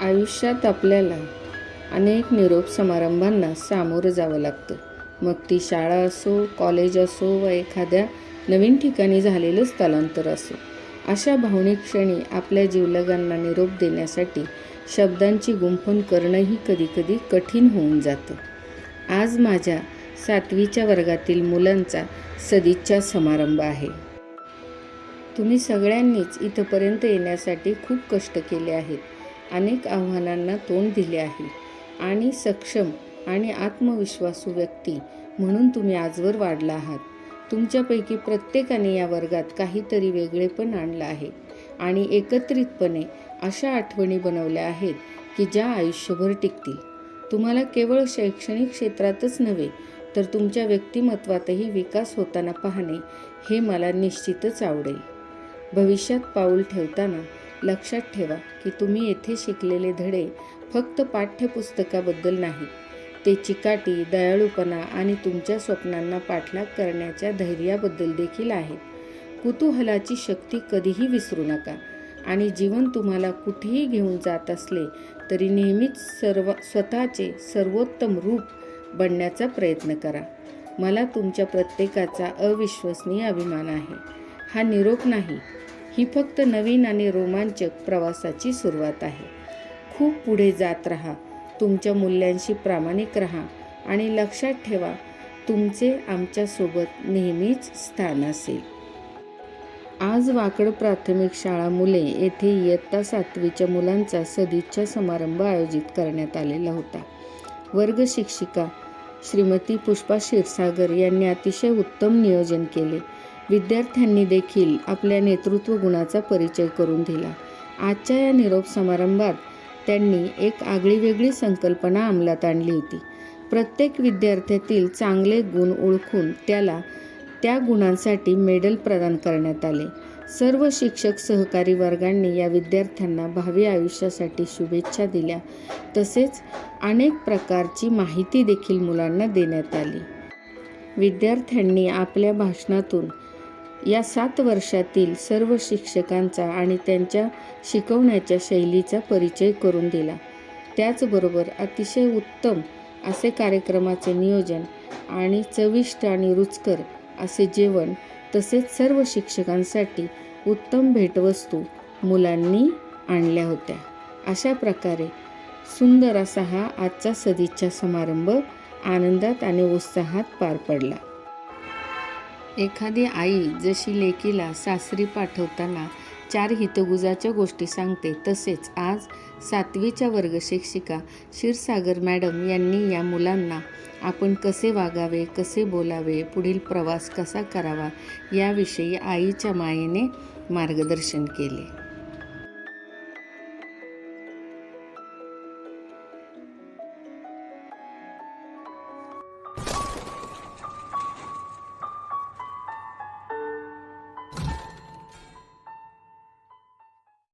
आयुष्यात आपल्याला अनेक निरोप समारंभांना सामोरं जावं लागतं. मग ती शाळा असो कॉलेज असो व एखाद्या नवीन ठिकाणी झालेलं स्थलांतर असो अशा भावनिक क्षणी आपल्या जीवलगांना निरोप देण्यासाठी शब्दांची गुंफण करणंही कधीकधी कठीण होऊन जातं. आज माझ्या सातवीच्या वर्गातील मुलांचा सदिच्छा समारंभ आहे. तुम्ही सगळ्यांनीच इथंपर्यंत येण्यासाठी खूप कष्ट केले आहेत. अनेक आव्हानांना तोंड दिले आहे. आणि सक्षम आणि आत्मविश्वासू व्यक्ती म्हणून तुम्ही आजवर वाढला आहात. तुमच्यापैकी प्रत्येकाने या वर्गात काहीतरी वेगळेपण आणलं आहे. आणि एकत्रितपणे अशा आठवणी बनवल्या आहेत की ज्या आयुष्यभर टिकतील. तुम्हाला केवळ शैक्षणिक क्षेत्रातच नव्हे तर तुमच्या व्यक्तिमत्वातही विकास होताना पाहणे हे मला निश्चितच आवडेल. भविष्यात पाऊल ठेवताना लक्षात ठेवा की तुम्ही येथे शिकलेले धडे फक्त पाठ्यपुस्तकाबद्दल नाही. ते चिकाटी दयाळूपणा आणि तुमच्या स्वप्नांना पाठलाग करण्याच्या धैर्याबद्दल देखील आहेत. कुतूहलाची शक्ती कधीही विसरू नका आणि जीवन तुम्हाला कुठेही घेऊन जात असले तरी नेहमीच सर्व स्वतःचे सर्वोत्तम रूप बनण्याचा प्रयत्न करा. मला तुमच्या प्रत्येकाचा अविश्वसनीय अभिमान आहे. हा निरोप नाही ही फक्त नवीन आणि रोमांचक प्रवासाची सुरुवात आहे. खूप पुढे जात राहा तुमच्या मूल्यांशी प्रामाणिक राहा आणि लक्षात ठेवा तुमचे आमच्यासोबत नेहमीच स्थान असेल. आज वाकड प्राथमिक शाळा मुले येथे इयत्ता सातवीच्या मुलांचा सदिच्छा समारंभ आयोजित करण्यात आलेला होता. वर्ग शिक्षिका श्रीमती पुष्पा क्षीरसागर यांनी अतिशय उत्तम नियोजन केले. विद्यार्थ्यांनी देखील आपल्या नेतृत्व गुणाचा परिचय करून दिला. आजच्या या निरोप समारंभात त्यांनी एक आगळीवेगळी संकल्पना अंमलात आणली होती. प्रत्येक विद्यार्थ्यातील चांगले गुण ओळखून त्याला त्या गुणांसाठी मेडल प्रदान करण्यात आले. सर्व शिक्षक सहकारी वर्गांनी या विद्यार्थ्यांना भावी आयुष्यासाठी शुभेच्छा दिल्या. तसेच अनेक प्रकारची माहिती देखील मुलांना देण्यात आली. विद्यार्थ्यांनी आपल्या भाषणातून या सात वर्षातील सर्व शिक्षकांचा आणि त्यांच्या शिकवण्याच्या शैलीचा परिचय करून दिला. त्याचबरोबर अतिशय उत्तम असे कार्यक्रमाचे नियोजन आणि चविष्ट आणि रुचकर असे जेवण तसेच सर्व शिक्षकांसाठी उत्तम भेटवस्तू मुलांनी आणल्या होत्या. अशा प्रकारे सुंदर असा हा आजचा सदिच्छा समारंभ आनंदात आणि उत्साहात पार पडला. एखादी आई जशी लेकीला सासरी पाठवताना चार हितगुजाच्या गोष्टी सांगते तसेच आज सातवीच्या वर्ग शिक्षिका क्षीरसागर मॅडम यांनी या मुलांना आपण कसे वागावे कसे बोलावे पुढील प्रवास कसा करावा याविषयी आईच्या मायेने मार्गदर्शन केले.